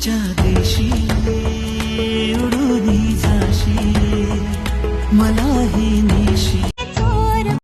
आजच्या देशी उडून जाशी मलाही